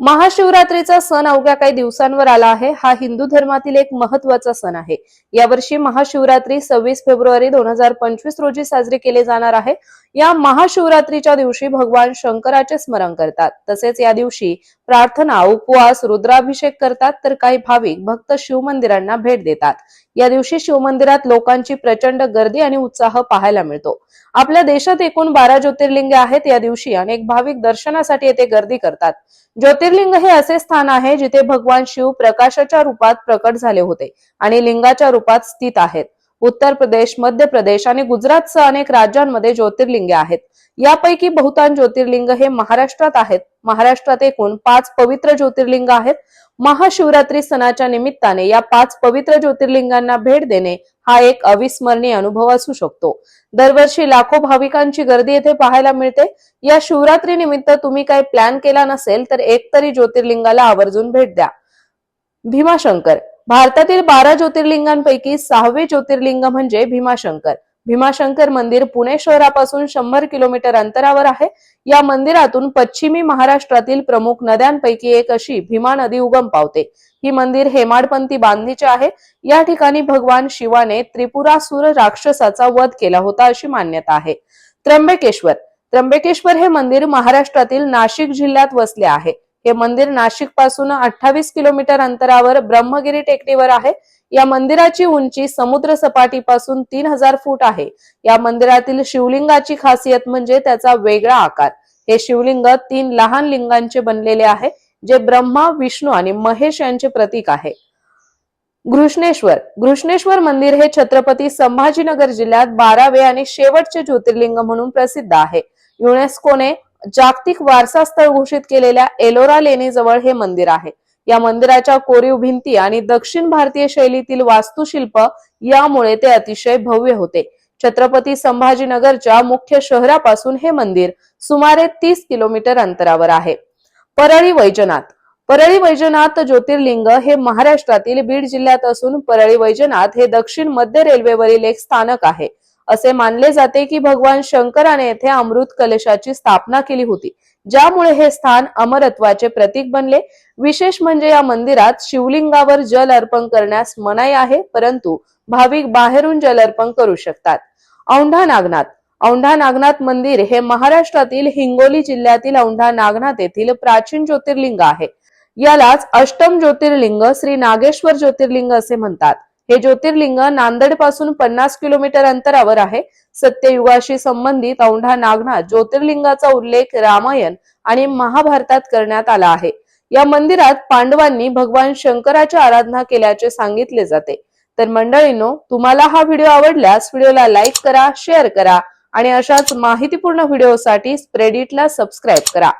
महाशिवरात्रीचा सण अवघ्या काही दिवसांवर आला आहे. हा हिंदू धर्मातील एक महत्त्वाचा सण आहे. यावर्षी महाशिवरात्री सव्वीस फेब्रुवारी दोन हजार पंचवीस रोजी साजरी केली जाणार आहे. या महाशिवरात्रीच्या दिवशी भगवान शंकराचे स्मरण करतात. तसेच या दिवशी प्रार्थना उपवास रुद्राभिषेक करतात तर काही भाविक भक्त शिवमंदिरांना भेट देतात. या दिवशी शिवमंदिरात लोकांची प्रचंड गर्दी आणि उत्साह पाहायला मिळतो. आपल्या देशात एकूण बारा ज्योतिर्लिंगे आहेत. या दिवशी अनेक भाविक दर्शनासाठी येथे गर्दी करतात. ज्योतिर्लिंग हे असे स्थान आहे जिथे भगवान शिव प्रकाशाच्या रूपात प्रकट झाले होते आणि लिंगाच्या रूपात स्थित आहेत. उत्तर प्रदेश मध्य प्रदेश आणि गुजरातसह अनेक राज्यांमध्ये ज्योतिर्लिंगे आहेत. यापैकी बहुतांश ज्योतिर्लिंग हे महाराष्ट्रात आहेत. महाराष्ट्रात एकूण पाच पवित्र ज्योतिर्लिंग आहेत. महाशिवरात्री सणाच्या निमित्ताने या पाच पवित्र ज्योतिर्लिंगांना भेट देणे हा एक अविस्मरणीय अनुभव असू शकतो. दरवर्षी लाखो भाविकांची गर्दी येथे पाहायला मिळते. या शिवरात्री निमित्त तुम्ही काही प्लॅन केला नसेल तर एक तरी ज्योतिर्लिंगाला आवर्जून भेट द्या. भीमाशंकर भारतातील बारा ज्योतिर्लिंगांपैकी सहावे ज्योतिर्लिंग म्हणजे भीमाशंकर. भीमाशंकर मंदिर पुणे शहरापासून शंभर किलोमीटर अंतरावर आहे. या मंदिरातून पश्चिमी महाराष्ट्रातील प्रमुख नद्यांपैकी एक अशी भीमा नदी उगम पावते. ही मंदिर हेमाडपंथी बांधणीचे आहे. या ठिकाणी भगवान शिवाने त्रिपुरासुर राक्षसाचा वध केला होता अशी मान्यता आहे. त्र्यंबकेश्वर. त्र्यंबकेश्वर हे मंदिर महाराष्ट्रातील नाशिक जिल्ह्यात वसले आहे. हे मंदिर नाशिकपासून अठ्ठावीस किलोमीटर अंतरावर ब्रह्मगिरी टेकडीवर आहे. या मंदिराची उंची समुद्र सपाटीपासून तीन हजार फूट आहे. या मंदिरातील शिवलिंगाची खासियत म्हणजे त्याचा वेगळा आकार. हे शिवलिंग तीन लहान लिंगांचे बनलेले आहे जे ब्रह्मा विष्णू आणि महेश यांचे प्रतीक आहे. घृष्णेश्वर. घृष्णेश्वर मंदिर हे छत्रपती संभाजीनगर जिल्ह्यात बारावे आणि शेवटचे ज्योतिर्लिंग म्हणून प्रसिद्ध आहे. युनेस्कोने जागतिक वारसा स्थळ घोषित केलेल्या एलोरा लेणीजवळ हे मंदिर आहे. या मंदिराच्या कोरीव भिंती आणि दक्षिण भारतीय शैलीतील वास्तुशिल्प यामुळे ते अतिशय भव्य होते. छत्रपती संभाजीनगरच्या मुख्य शहरापासून हे मंदिर सुमारे तीस किलोमीटर अंतरावर आहे. परळी वैजनाथ. परळी वैजनाथ ज्योतिर्लिंग हे महाराष्ट्रातील बीड जिल्ह्यात असून परळी वैजनाथ हे दक्षिण मध्य रेल्वेवरील एक स्थानक आहे. असे मानले जाते की भगवान शंकराने येथे अमृत कलशाची स्थापना केली होती. ज्यामुळे हे स्थान अमरत्वाचे प्रतीक बनले. विशेष म्हणजे या मंदिरात शिवलिंगावर जल अर्पण करण्यास मनाई आहे परंतु भाविक बाहेरून जल अर्पण करू शकतात. औंढा नागनाथ. औंढा नागनाथ मंदिर हे महाराष्ट्रातील हिंगोली जिल्ह्यातील औंढा नागनाथ येथील प्राचीन ज्योतिर्लिंग आहे. यालाच अष्टम ज्योतिर्लिंग श्री नागेश्वर ज्योतिर्लिंग असे म्हणतात. हे ज्योतिर्लिंग नांदेडपासून पन्नास किलोमीटर अंतरावर आहे. सत्ययुगाशी संबंधित औंढा नागनाथ ज्योतिर्लिंगाचा उल्लेख रामायण आणि महाभारतात करण्यात आला आहे. या मंदिरात पांडवांनी भगवान शंकराची आराधना केल्याचे सांगितले जाते. तर मंडळींनो तुम्हाला हा व्हिडिओ आवडल्यास व्हिडिओला लाईक करा शेअर करा आणि अशाच माहितीपूर्ण व्हिडिओसाठी स्प्रेडिटला सबस्क्राईब करा.